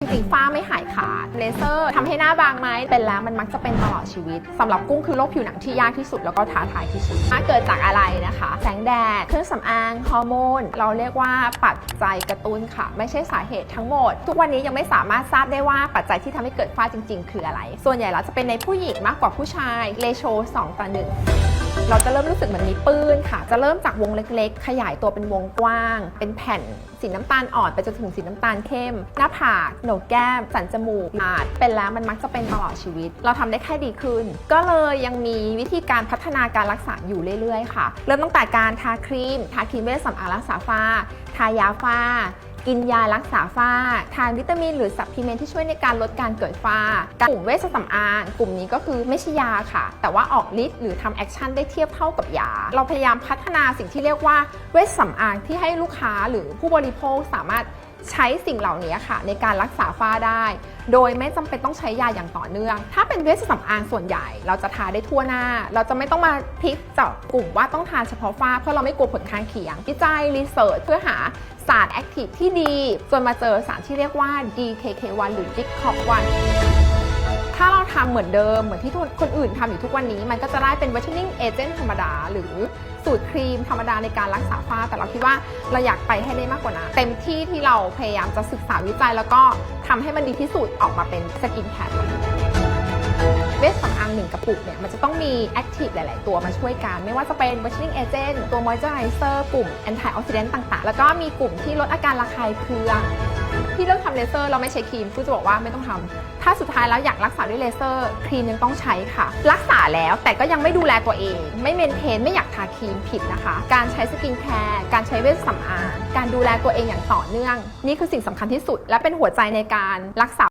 จริงๆฝ้าไม่หายขาดเลเซอร์ทำให้หน้าบางไหมเป็นแล้วมันมักจะเป็นตลอดชีวิตสำหรับกุ้งคือโรคผิวหนังที่ยากที่สุดแล้วก็ท้าทายที่สุดถ้าเกิดจากอะไร นะคะ แสงแดด เครื่องสำอาง ฮอร์โมน เราเรียกว่าปัจจัยกระตุ้นค่ะ ไม่ใช่สาเหตุทั้งหมด ทุกวันนี้ยังไม่สามารถทราบได้ว่าปัจจัยที่ทำให้เกิดฝ้าจริง ๆ คืออะไร ส่วนใหญ่เราจะเป็นในผู้หญิงมากกว่าผู้ชาย เลโช2ต่อ1เราจะเริ่มรู้สึกเหมือนมีปื้นค่ะ จะเริ่มจากวงเล็กๆ ขยายตัวเป็นวงกว้าง เป็นแผ่นสีน้ำตาลอ่อนไปจนถึงสีน้ำตาลเข้ม หน้าผากโหนกแก้ม สันจมูกอาจเป็นแล้วมันมักจะเป็นตลอดชีวิต เราทำได้แค่ดีขึ้น ก็เลยยังมีวิธีการพัฒนาการรักษาอยู่เรื่อยๆ ค่ะเริ่มตั้งแต่การทาครีม ทาครีมเวชสำอางรักษาฝ้า ทายาฝ้า กินยารักษาฝ้า ทานวิตามินหรือซัพพลีเมนต์ที่ช่วยในการลดการเกิดฝ้ากลุ่มเวชสำอางกลุ่มนี้ก็คือไม่ใช่ยาค่ะ แต่ว่าออกฤทธิ์หรือทำแอคชั่นได้เทียบเท่ากับยา เราพยายามพัฒนาสิ่งที่เรียกว่าเวชสำอางที่ให้ลูกค้าหรือผู้บริโภคสามารถใช้สิ่งเหล่านี้ค่ะในการรักษาฝ้าได้ โดยไม่จำเป็นต้องใช้ยาอย่างต่อเนื่อง ถ้าเป็นเวชสำอางส่วนใหญ่ เราจะทาได้ทั่วหน้า เราจะไม่ต้องมาพลิกเจาะกลุ่มว่าต้องทาเฉพาะฝ้าเพราะเราไม่กลัวผลข้างเคียงวิจัยรีเสิร์ชเพื่อหาสารแอคทีฟที่ดีจนมาเจอสารที่เรียกว่า DKK1 หรือ DICOP1 ถ้าเราทำเหมือนเดิม เหมือนที่คนอื่นทำอยู่ทุกวันนี้ มันก็จะได้เป็น whitening agent ธรรมดา หรือ สูตรครีมธรรมดาในการรักษาฝ้า แต่เราคิดว่าเราอยากไปให้ได้มากกว่านั้นเต็มที่ที่เราพยายามจะศึกษาวิจัย แล้วก็ทำให้มันดีที่สุดออกมาเป็นสกินแคร์เวชสำอางหนึ่งกระปุกเนี่ยมันจะต้องมีแอคทีฟหลาย ๆ ตัวมาช่วยกัน ไม่ว่าจะเป็น whitening agent ตัว moisturizer กลุ่ม antioxidant ต่าง ๆ แล้วก็มีกลุ่มที่ลดอาการระคายเคือง ที่เลือกทำเลเซอร์เราไม่ใช้ครีมผู้จะบอกว่าไม่ต้องทำถ้าสุดท้ายแล้วอยากรักษาด้วยเลเซอร์ครีมยังต้องใช้ค่ะ รักษาแล้วแต่ก็ยังไม่ดูแลตัวเอง ไม่เมนเทนไม่อยากทาครีมผิดนะคะ การใช้สกินแคร์การใช้เวชสำอางการดูแลตัวเองอย่างต่อเนื่อง นี่คือสิ่งสำคัญที่สุด และเป็นหัวใจในการรักษา